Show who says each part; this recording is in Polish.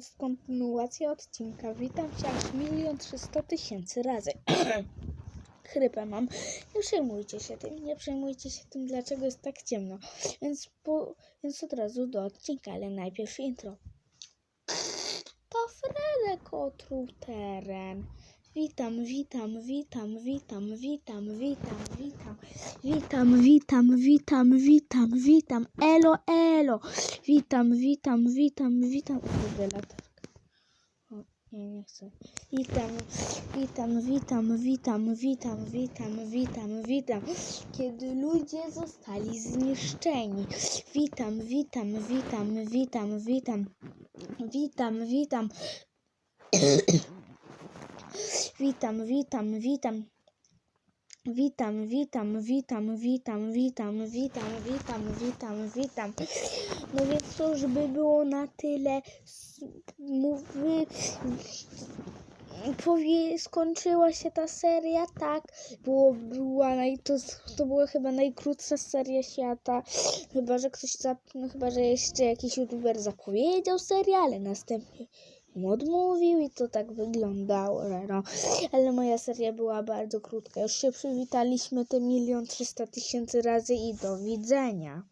Speaker 1: jest kontynuacja odcinka. Witam cię aż milion trzysta tysięcy razy. Chrypę mam. Nie przejmujcie się tym, nie przejmujcie się tym, dlaczego jest tak ciemno. Więc, po, więc od razu do odcinka, ale najpierw intro. To Fredek otruł teren. Witam, witam, witam, witam, witam, witam, witam, witam, witam, witam, witam, witam, elo, elo, witam, witam, witam, witam, kurde, latarka. O, nie, nie chcę. Witam, witam, witam, witam, witam, witam, witam, witam, kiedy ludzie zostali zniszczeni. Witam, witam, witam, witam, witam, witam, witam. Witam, witam, witam. Witam, witam, witam, witam, witam, witam, witam, witam, witam. No więc cóż by było na tyle. S- Mówi, powie, skończyła się ta seria, tak. Było, była naj, to, to była chyba najkrótsza seria świata. Chyba, że ktoś, zap, no, chyba, że jeszcze jakiś youtuber zapowiedział serię, ale następnie mu odmówił i to tak wyglądało, no. Ale moja seria była bardzo krótka. Już się przywitaliśmy te milion trzysta tysięcy razy i do widzenia.